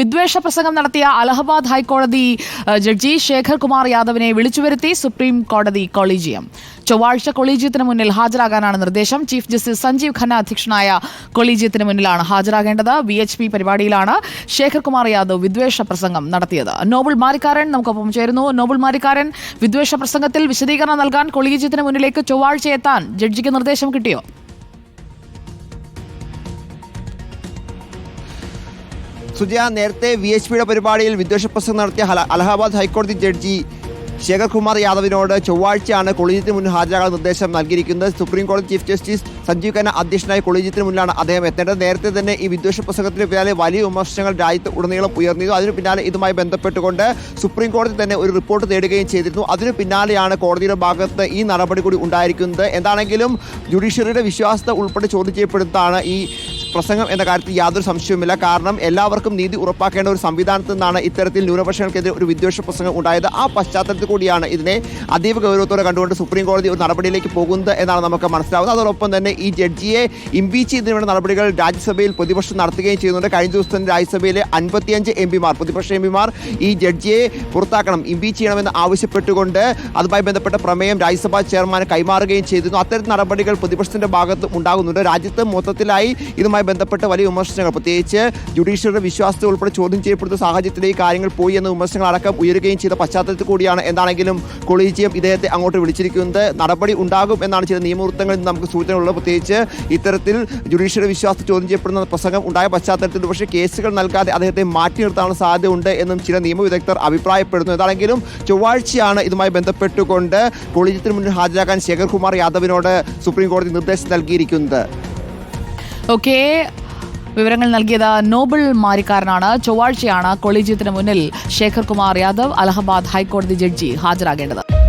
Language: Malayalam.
വിദ്വേഷ പ്രസംഗം നടത്തിയ അലഹബാദ് ഹൈക്കോടതി ജഡ്ജി ശേഖർ കുമാർ യാദവിനെ വിളിച്ചുവരുത്തി സുപ്രീം കോടതി കൊളീജിയം. ചൊവ്വാഴ്ച കൊളീജിയത്തിന് മുന്നിൽ ഹാജരാകാനാണ് നിർദ്ദേശം. ചീഫ് ജസ്റ്റിസ് സഞ്ജീവ് ഖന്ന അധ്യക്ഷനായ കൊളീജിയത്തിന് മുന്നിലാണ് ഹാജരാകേണ്ടത്. വി എച്ച് പി പരിപാടിയിലാണ് ശേഖർ കുമാർ യാദവ് വിദ്വേഷ പ്രസംഗം നടത്തിയത്. നോബിൾ മാരിക്കാരൻ നമുക്കൊപ്പം ചേരുന്നു. നോബിൾ മാരിക്കാരൻ വിദ്വേഷ പ്രസംഗത്തിൽ വിശദീകരണം നൽകാൻ കൊളീജിയത്തിന് മുന്നിലേക്ക് ചൊവ്വാഴ്ച എത്താൻ ജഡ്ജിക്ക് നിർദ്ദേശം കിട്ടിയോ? സുജയ നേരത്തെ വി എച്ച് പിയുടെ പരിപാടിയിൽ വിദ്വേഷ പ്രസംഗം നടത്തിയ അലഹാബാദ് ഹൈക്കോടതി ജഡ്ജി ശേഖർ കുമാർ യാദവിനോട് ചൊവ്വാഴ്ചയാണ് കൊളീജിയത്തിന് മുന്നിൽ ഹാജരാകാൻ നിർദ്ദേശം നൽകിയിരിക്കുന്നത്. സുപ്രീം കോടതി ചീഫ് ജസ്റ്റിസ് സഞ്ജീവ് ഖന്ന അധ്യക്ഷനായ കൊളീജിയത്തിന് മുന്നിലാണ് അദ്ദേഹം എത്തേണ്ടത്. നേരത്തെ തന്നെ ഈ വിദ്വേഷ പ്രസംഗത്തിന് പിന്നാലെ വലിയ വിമർശനങ്ങൾ രാജ്യത്ത് ഉടനീളം ഉയർന്നിരുന്നു. അതിനു പിന്നാലെ ഇതുമായി ബന്ധപ്പെട്ടുകൊണ്ട് സുപ്രീം കോടതി തന്നെ ഒരു റിപ്പോർട്ട് തേടുകയും ചെയ്തിരുന്നു. അതിനു പിന്നാലെയാണ് കോടതിയുടെ ഭാഗത്ത് ഈ നടപടി കൂടി ഉണ്ടായിരിക്കുന്നത്. എന്താണെങ്കിലും ജുഡീഷ്യറിയുടെ വിശ്വാസത്തെ ഉൾപ്പെടെ ചോദ്യം ചെയ്യപ്പെടുന്നതാണ് ഈ പ്രസംഗം എന്ന കാര്യത്തിൽ യാതൊരു സംശയവുമില്ല. കാരണം എല്ലാവർക്കും നീതി ഉറപ്പാക്കേണ്ട ഒരു സംവിധാനത്തിൽ നിന്നാണ് ഇത്തരത്തിൽ ന്യൂനപക്ഷങ്ങൾക്കെതിരെ ഒരു വിദ്വേഷ പ്രസംഗം ഉണ്ടായത്. ആ പശ്ചാത്തലത്തിൽ കൂടിയാണ് ഇതിനെ അതീവ ഗൗരവത്തോടെ കണ്ടുകൊണ്ട് സുപ്രീം കോടതി ഒരു നടപടിയിലേക്ക് പോകുന്നത് എന്നാണ് നമുക്ക് മനസ്സിലാവുന്നത്. അതോടൊപ്പം തന്നെ ഈ ജഡ്ജിയെ ഇംപീച്ച് ചെയ്യുന്നതിനുള്ള നടപടികൾ രാജ്യസഭയിൽ പ്രതിപക്ഷം നടത്തുകയും ചെയ്യുന്നുണ്ട്. കഴിഞ്ഞ ദിവസം തന്നെ രാജ്യസഭയിലെ അൻപത്തിയഞ്ച് എം പിമാർ പ്രതിപക്ഷ എം പിമാർ ഈ ജഡ്ജിയെ പുറത്താക്കണം ഇംപീച്ച് ചെയ്യണമെന്ന് ആവശ്യപ്പെട്ടുകൊണ്ട് അതുമായി ബന്ധപ്പെട്ട പ്രമേയം രാജ്യസഭാ ചെയർമാന് കൈമാറുകയും ചെയ്തിരുന്നു. അത്തരത്തിൽ നടപടികൾ പ്രതിപക്ഷത്തിന്റെ ഭാഗത്ത് ഉണ്ടാകുന്നുണ്ട്. രാജ്യത്ത് മൊത്തത്തിലായി ഇതുമായി ബന്ധപ്പെട്ട് വലിയ വിമർശനങ്ങൾ. പ്രത്യേകിച്ച് ജുഡീഷ്യറിയുടെ വിശ്വാസത്തെ ഉൾപ്പെടെ ചോദ്യം ചെയ്യപ്പെടുന്ന സാഹചര്യത്തിൽ ഈ കാര്യങ്ങൾ പോയി എന്ന വിമർശനങ്ങൾ അടക്കം ഉയരുകയും ചെയ്ത പശ്ചാത്തലത്തിൽ കൂടിയാണ് എന്താണെങ്കിലും കൊളീജിയം ഇദ്ദേഹത്തെ അങ്ങോട്ട് വിളിച്ചിരിക്കുന്നത്. നടപടി ഉണ്ടാകും എന്നാണ് ചില നിയമവൃത്തങ്ങളിൽ നിന്ന് നമുക്ക് സൂചനകളുള്ളത്. പ്രത്യേകിച്ച് ഇത്തരത്തിൽ ജുഡീഷ്യറി വിശ്വാസത്തെ ചോദ്യം ചെയ്യപ്പെടുന്ന പ്രസംഗം ഉണ്ടായ പശ്ചാത്തലത്തിൽ പക്ഷേ കേസുകൾ നൽകാതെ അദ്ദേഹത്തെ മാറ്റി നിർത്താനുള്ള സാധ്യതയുണ്ട് എന്നും ചില നിയമ നിയമവിദഗ്ധർ അഭിപ്രായപ്പെടുന്നു. ഏതാണെങ്കിലും ചൊവ്വാഴ്ചയാണ് ഇതുമായി ബന്ധപ്പെട്ടുകൊണ്ട് കൊളീജിയത്തിന് മുന്നിൽ ഹാജരാക്കാൻ ശേഖർ കുമാർ യാദവിനോട് സുപ്രീം കോടതി നിർദ്ദേശം നൽകിയിരിക്കുന്നത്. ഓക്കെ. വിവരങ്ങൾ നൽകിയത് നോബിൾ മാരിക്കാരനാണ്. ചൊവ്വാഴ്ചയാണ് കൊളീജിയത്തിന് മുന്നിൽ ശേഖർ കുമാർ യാദവ് അലഹബാദ് ഹൈക്കോടതി ജഡ്ജി ഹാജരാകേണ്ടത്.